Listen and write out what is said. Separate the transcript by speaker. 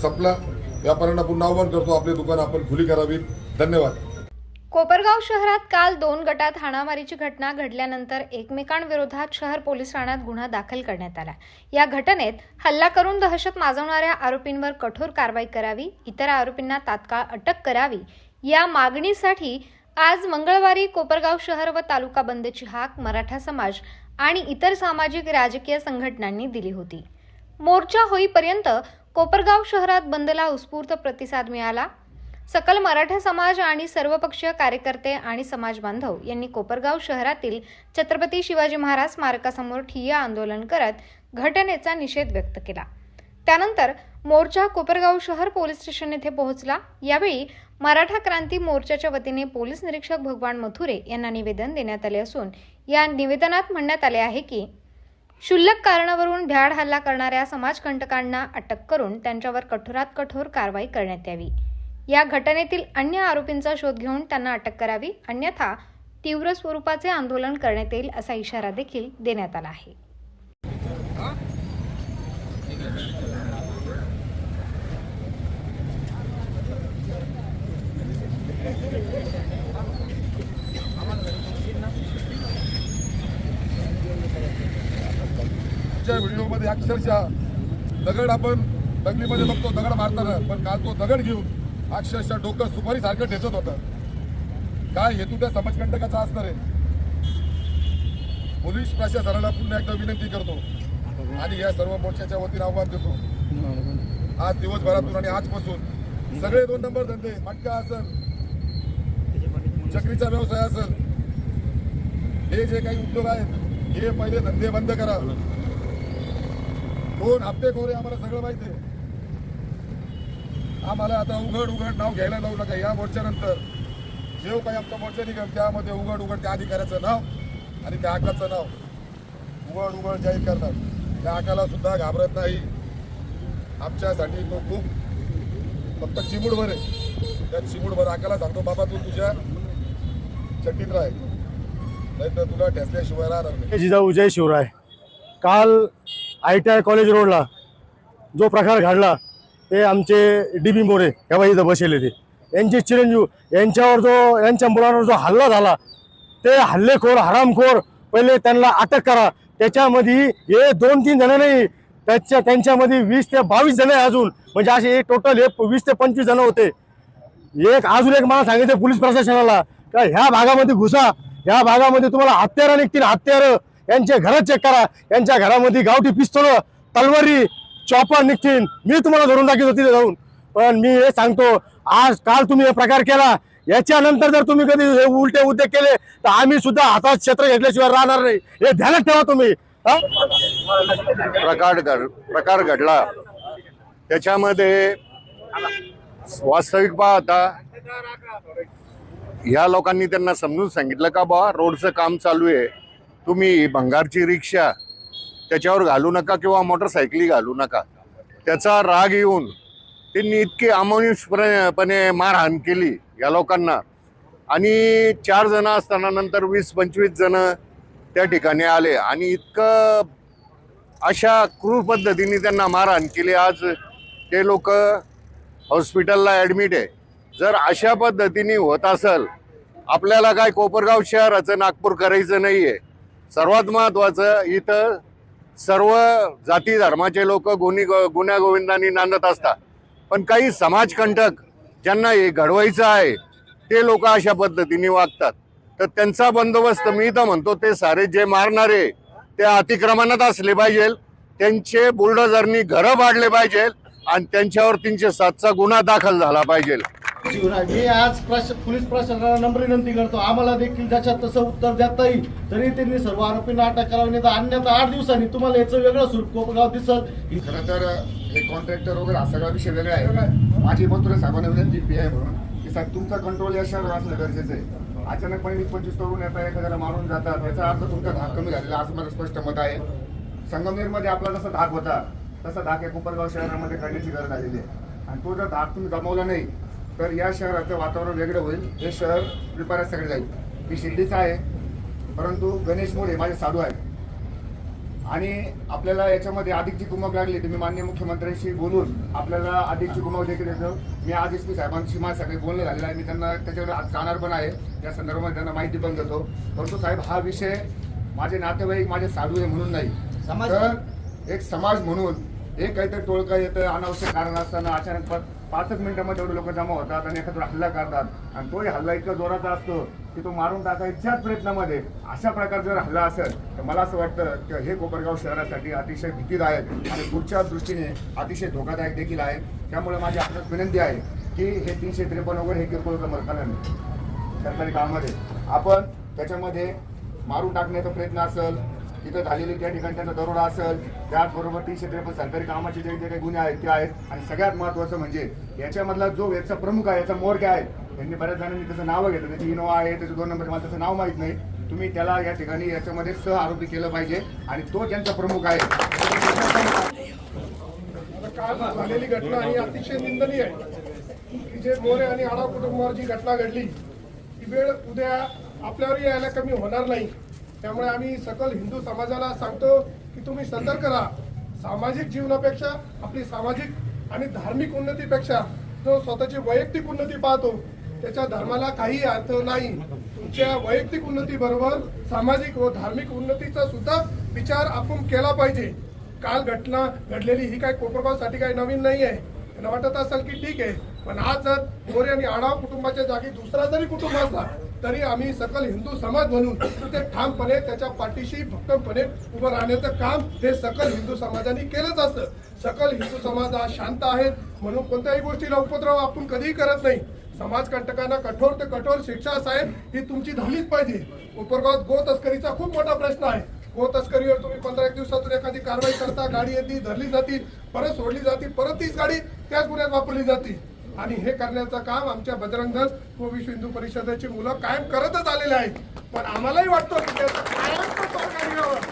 Speaker 1: संपला. व्यापाऱ्यांना पुन्हा आव्हान करतो. आपली दुकान आपण खुली करावीत धन्यवाद.
Speaker 2: कोपरगाव शहरात काल दोन गटात हाणामारीची घटना घडल्यानंतर एकमेकांविरोधात शहर पोलीस ठाण्यात गुन्हा दाखल करण्यात आला. या घटनेत हल्ला करून दहशत माजवणाऱ्या आरोपींवर कठोर कारवाई करावी इतर आरोपींना तात्काळ अटक करावी या मागणीसाठी आज मंगळवारी कोपरगाव शहर व तालुका बंदची हाक मराठा समाज आणि इतर सामाजिक राजकीय संघटनांनी दिली होती. मोर्चा होईपर्यंत कोपरगाव शहरात बंदला उत्स्फूर्त प्रतिसाद मिळाला. सकल मराठा समाज आणि सर्वपक्षीय कार्यकर्ते आणि समाज बांधव यांनी कोपरगाव शहरातील छत्रपती शिवाजी महाराज स्मारकासमोर ठिय्या आंदोलन करत घटनेचा निषेध व्यक्त केला. त्यानंतर मोर्चा कोपरगाव शहर पोलीस स्टेशन येथे पोहोचला. यावेळी मराठा क्रांती मोर्चाच्या वतीने पोलीस निरीक्षक भगवान मथुरे यांना निवेदन देण्यात आले असून या निवेदनात म्हणण्यात आले आहे की क्षुल्लक कारणावरून भ्याड हल्ला करणाऱ्या समाजकंटकांना अटक करून त्यांच्यावर कठोरात कठोर कारवाई करण्यात यावी. या घटनेतील अन्य आरोपींचा शोध घेऊन त्यांना अटक करावी अन्यथा तीव्र स्वरूपाचे आंदोलन करण्यात येईल असा इशारा देखील देण्यात आला आहे.
Speaker 1: च्या अक्षरशः दगड आपण दंगलीमध्ये बघतो दगड मारताना पण काल तो दगड घेऊन अक्षरशः डोकं सुपारी सारखं ठेचत होता. काय हेतू त्या समाजकंटकाचा असणार आहे? पोलीस प्रशासनाला पुन्हा एकदा विनंती करतो आणि या सर्व मोर्चाच्या वतीने आव्हान देतो. आज दिवसभरातून आणि आजपासून सगळे दोन नंबर धंदे मटका असेल चक्रीचा व्यवसाय असेल हे जे काही उद्योग आहेत हे पहिले धंदे बंद करा. दोन हप्ते खोरे आम्हाला सगळं माहिती आहे. आम्हाला आता उघड उघड नाव घ्यायला लावू नका. या मोर्चानंतर जेव काही आमचा मोर्चा निघेल त्यामध्ये उघड उघड त्या अधिकाऱ्याचं नाव आणि त्या हकाचं नाव उघड उघड जाहीर करणार. त्या हकाला सुद्धा घाबरत नाही. आमच्यासाठी तो खूप फक्त चिमूडभर आहे. त्या चिमूडभर आकाला सांगतो बाबा तू तुझ्या चट्टीत राह. नाही तर तुला ठेसल्याशिवाय राहणार
Speaker 3: जिजाऊ जय शिवराय. काल आय टी आय कॉलेज रोडला जो प्रकार घडला ते आमचे डी बी मोरे ह्या इथं बसले ते यांचे चिरंजीव यांच्यावर जो यांच्या मुलांवर जो हल्ला झाला ते हल्लेखोर हरामखोर पहिले त्यांना अटक करा. त्याच्यामध्ये हे दोन तीन जण नाही त्याच्या त्यांच्यामध्ये वीस ते बावीस जण आहे अजून. म्हणजे असे टोटल हे वीस ते पंचवीस जण होते. एक अजून एक मला सांगितलं पोलीस प्रशासनाला का ह्या भागामध्ये घुसा. ह्या भागामध्ये तुम्हाला हत्यारं निघतील हत्यारं. यांचे घर चेक करा. यांच्या घरामध्ये गावठी पिस्तोल तलवारी चॉपर निघतील. मी तुम्हाला धरून टाकीत होती जाऊन. पण मी हे सांगतो आज काल तुम्ही हे प्रकार केला. याच्यानंतर जर तुम्ही कधी हे उलटे उद्योग केले तर आम्ही सुद्धा हातात क्षेत्र घेतल्याशिवाय राहणार नाही. हे ध्यानात ठेवा तुम्ही.
Speaker 4: प्रकार घड प्रकार घडला. त्याच्यामध्ये वास्तविक पाहता ह्या लोकांनी त्यांना समजून सांगितलं का बा रोडचं काम चालू आहे. तुम्ही भंगारची रिक्षा त्याच्यावर घालू नका किंवा मोटरसायकली घालू नका. त्याचा राग येऊन त्यांनी इतकी अमानुषपणे मारहाण केली या लोकांना. आणि चार जण असताना नंतर वीस पंचवीस जण त्या ठिकाणी आले. आणि इतकं अशा क्रूर पद्धतीने त्यांना मारहाण केली. आज ते लोक हॉस्पिटलला ॲडमिट आहे. जर अशा पद्धतीने होत असेल आपल्याला काय कोपरगाव शहराचं नागपूर करायचं नाही आहे सर्वात महत्त्वाचं इथं सर्व जाती धर्माचे लोक गुन्हे गुन्ह्यागोविंदांनी नांदत असतात. पण काही समाजकंटक ज्यांना हे घडवायचं आहे ते लोक अशा पद्धतीने वागतात. तर त्यांचा बंदोबस्त मी तर म्हणतो ते सारे जे मारणारे ते अतिक्रमणात असले पाहिजे. त्यांचे बुलडोझरनी घरं पाडले पाहिजे आणि त्यांच्यावर तीनशे सातचा गुन्हा दाखल झाला पाहिजे.
Speaker 5: मी आज पोलीस प्रशासनाला नम्र विनंती करतो. आम्हाला देखील ज्याच्यात तसं उत्तर देता येईल तरी त्यांनी सर्व आरोपींना अटक करावी नाही तर अन्यथा आठ दिवसांनी तुम्हाला याचं वेगळं स्वरूप कोपगाव दिसत
Speaker 6: खरं तर हे कॉन्ट्रॅक्टर वगैरे हा सगळा विषय वेगळा आहे. माझी मथुरा साहेबांना विनंती पी आहे म्हणून की साहेब तुमचा कंट्रोल या शहरावर असणं गरजेचं आहे. अचानकपणे वीस पंचवीस तरुण येतात एखाद्याला मारून जातात. याचा अर्थ तुमचा धाक कमी झालेला असं माझं स्पष्ट मत आहे. संगमनेरमध्ये आपला जसा धाक होता तसा धाक हे कोपरगाव शहरामध्ये करण्याची गरज आलेली आहे. आणि तो जर धाक तुम्ही जमवला नाही तर या शहराचं वातावरण वेगळं होईल. हे शहर सगळे जाईल. मी शिर्डीचा आहे. परंतु गणेश मोरे माझे साधू आहेत. आणि आपल्याला याच्यामध्ये अधिकची कुमक लागली तुम्ही मान्य मुख्यमंत्र्यांशी बोलून आपल्याला अधिकची कुमक देखील देतो मी आज एस पी साहेबांशी माझं सगळे बोलणं झालेलं आहे. मी त्यांना त्याच्यावर आज जाणार पण आहे. त्या संदर्भात त्यांना माहिती पण देतो. परंतु साहेब हा विषय माझे नातेवाईक माझे साधू आहे म्हणून नाही. तर एक समाज म्हणून एक काहीतरी टोळका येतं अनावश्यक कारण असताना अचानक पाचच मिनिटांमध्ये एवढे लोक जमा होतात आणि एखादा हल्ला करतात. आणि तोही हल्ला इतका जोराचा असतो की तो मारून टाकायच्याच प्रयत्नामध्ये. अशा प्रकारचा जर हल्ला असेल तर मला असं वाटतं की हे कोपरगाव शहरासाठी अतिशय भीतीदायक आणि पुढच्या दृष्टीने अतिशय धोकादायक देखील आहे. त्यामुळे माझी आपल्यास विनंती आहे की हे तीनशे त्रेपन्न वगैरे हे किरकोळ नाही सरकारी कामामध्ये आपण त्याच्यामध्ये मारून टाकण्याचा प्रयत्न असेल तिथं झालेली त्या ठिकाणी त्यांचा दरोडा असेल त्याचबरोबर तीनशे त्रेपन्न सरकारी कामाचे जे जे काही गुन्हे आहेत ते आहेत. आणि सगळ्यात महत्त्वाचं म्हणजे याच्यामधला जो याचा प्रमुख आहे याचा मोर्ग आहे त्यांनी बऱ्याच जणांनी त्याचं नावं घेतलं. त्याची इनोवा आहे त्याचं दोन नंबर मला त्याचं नाव माहीत नाही. तुम्ही त्याला या ठिकाणी याच्यामध्ये सह आरोपी केलं पाहिजे. आणि तो त्यांचा प्रमुख आहे.
Speaker 7: काल झालेली घटना ही अतिशय निंदनीय आहे. की जे मोरे आणि आडा कुटुंबावर जी घटना घडली ती वेळ उद्या आपल्यावर यायला कमी होणार नाही. त्यामुळे आम्ही सकल हिंदू समाजाला सांगतो की तुम्ही सतर्क राहा. सामाजिक जीवनापेक्षा आपली सामाजिक आणि धार्मिक उन्नतीपेक्षा जो स्वतःची वैयक्तिक उन्नती पाहतो त्याच्या धर्माला काही अर्थ नाही. तुमच्या वैयक्तिक उन्नतीबरोबर सामाजिक व धार्मिक उन्नतीचा सुद्धा विचार आपण केला पाहिजे. काल घटना घडलेली ही काय कोपरगावसाठी काही नवीन नाही आहे. त्यांना वाटत असेल की ठीक आहे पण आज जर मोरे आणि आढाव कुटुंबाच्या जागी दुसरा जरी कुटुंब असला तरी आम्ही सकल हिंदू समाज म्हणून ते ठामपणे त्याच्या पाठीशी भक्कमपणे उभं राहण्याचं काम हे सकल हिंदू समाजाने केलंच असतं. सकल हिंदू समाज हा शांत आहे म्हणून कोणत्याही गोष्टीला उपद्रव आपण कधीही करत नाही. समाजकंटकांना कठोर ते कठोर शिक्षा साहेब ही तुमची झालीच पाहिजे. उपरगावात गो तस्करीचा खूप मोठा प्रश्न आहे. गो तस्करीवर तुम्ही पंधरा एक दिवसातून एखादी कारवाई करता गाडी येते धरली जाती परत सोडली जाते परत तीच गाडी त्याच गुन्ह्यात वापरली जाते. आणि हे करण्याचं काम आमच्या बजरंग दल व विश्व हिंदू परिषदेची मुलं कायम करतच आलेले आहेत. पण आम्हालाही वाटतं की त्याचं कायम